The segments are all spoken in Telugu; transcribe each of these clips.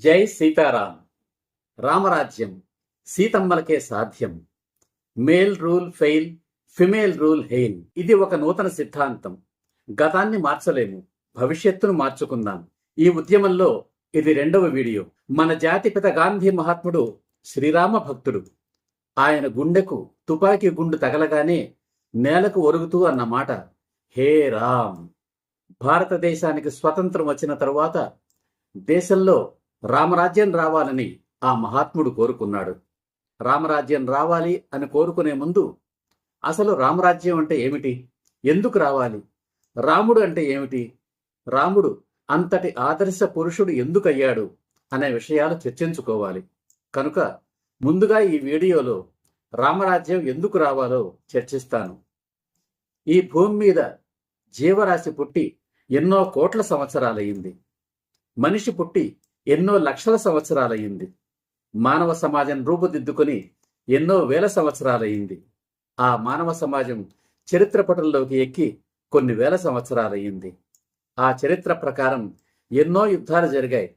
జై సీతారాం. రామరాజ్యం సీతమ్మలకే సాధ్యం. Male rule fail female rule hail ఇది ఒక నూతన సిద్ధాంతం. గతాన్ని మార్చలేము భవిష్యత్తును మార్చుకుందాం. ఈ ఉద్యమంలో ఇది రెండవ వీడియో. మన జాతిపిత గాంధీ మహాత్ముడు శ్రీరామ భక్తుడు. ఆయన గుండెకు తుపాకీ గుండు తగలగానే నేలకు ఒరుగుతూ అన్న మాట హే రామ్. భారతదేశానికి స్వతంత్రం వచ్చిన తరువాత దేశంలో రామరాజ్యం రావాలని ఆ మహాత్ముడు కోరుకున్నాడు. రామరాజ్యం రావాలి అని కోరుకునే ముందు అసలు రామరాజ్యం అంటే ఏమిటి? ఎందుకు రావాలి? రాముడు అంటే ఏమిటి? రాముడు అంతటి ఆదర్శ పురుషుడు ఎందుకయ్యాడు అనే విషయాలు చర్చించుకోవాలి. కనుక ముందుగా ఈ వీడియోలో రామరాజ్యం ఎందుకు రావాలో చర్చిస్తాను. ఈ భూమి మీద జీవరాశి పుట్టి ఎన్నో కోట్ల సంవత్సరాలయ్యింది. మనిషి పుట్టి ఎన్నో లక్షల సంవత్సరాలయ్యింది. మానవ సమాజం రూపుదిద్దుకొని ఎన్నో వేల సంవత్సరాలయ్యింది. ఆ మానవ సమాజం చరిత్ర పటంలోకి ఎక్కి కొన్ని వేల సంవత్సరాలయ్యింది. ఆ చరిత్ర ప్రకారం ఎన్నో యుద్ధాలు జరిగాయి.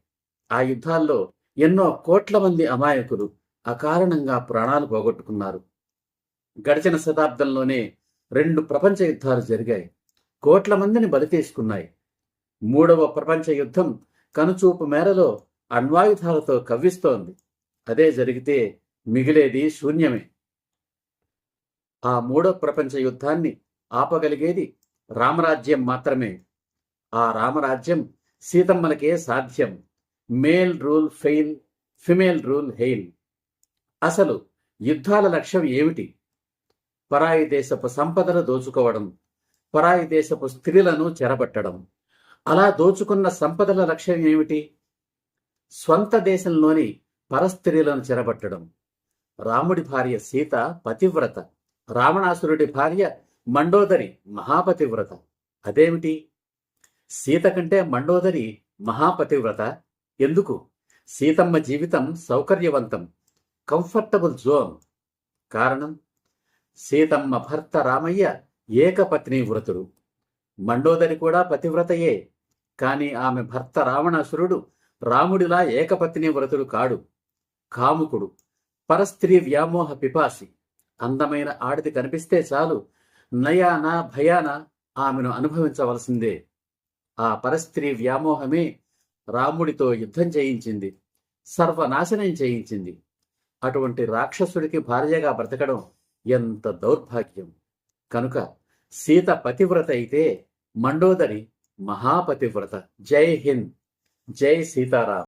ఆ యుద్ధాల్లో ఎన్నో కోట్ల మంది అమాయకులు అకారణంగా ప్రాణాలు పోగొట్టుకున్నారు. గడిచిన శతాబ్దంలోనే రెండు ప్రపంచ యుద్ధాలు జరిగాయి. కోట్ల మందిని బలితీసుకున్నాయి. మూడవ ప్రపంచ యుద్ధం కనుచూపు మేరలో అణ్వాయుధాలతో కవ్విస్తోంది. అదే జరిగితే మిగిలేది శూన్యమే. ఆ మూడో ప్రపంచ యుద్ధాన్ని ఆపగలిగేది రామరాజ్యం మాత్రమే. ఆ రామరాజ్యం సీతమ్మలకే సాధ్యం. Male rule fail female rule hail. అసలు యుద్ధాల లక్ష్యం ఏమిటి? పరాయి దేశపు సంపదను దోచుకోవడం పరాయి దేశపు స్త్రీలను చెరబట్టడం. అలా దోచుకున్న సంపదల లక్ష్యం ఏమిటి? స్వంత దేశంలోని పరస్త్రీలను చెరబట్టడం. రాముడి భార్య సీత పతివ్రత. రావణాసురుడి భార్య మండోదరి మహాపతివ్రత. అదేమిటి? సీత కంటే మండోదరి మహాపతివ్రత. ఎందుకు? సీతమ్మ జీవితం సౌకర్యవంతం. Comfortable zone. కారణం? సీతమ్మ భర్త రామయ్య ఏకపత్ని వ్రతుడు. మండోదరి కూడా పతివ్రతయే. కానీ ఆమె భర్త రావణాసురుడు రాముడిలా ఏకపత్ని వ్రతుడు కాడు. కాముకుడు. పరస్త్రీ వ్యామోహ పిపాసి. అందమైన ఆడిది కనిపిస్తే చాలు. నయాన భయాన ఆమెను అనుభవించవలసిందే. ఆ పరస్త్రీ వ్యామోహమే రాముడితో యుద్ధం చేయించింది. సర్వనాశనం చేయించింది. అటువంటి రాక్షసుడికి భార్యగా బ్రతకడం ఎంత దౌర్భాగ్యం. కనుక సీత పతివ్రత అయితే మండోదరి మహాపతివ్రత. జై హింద్. జై సీతారాం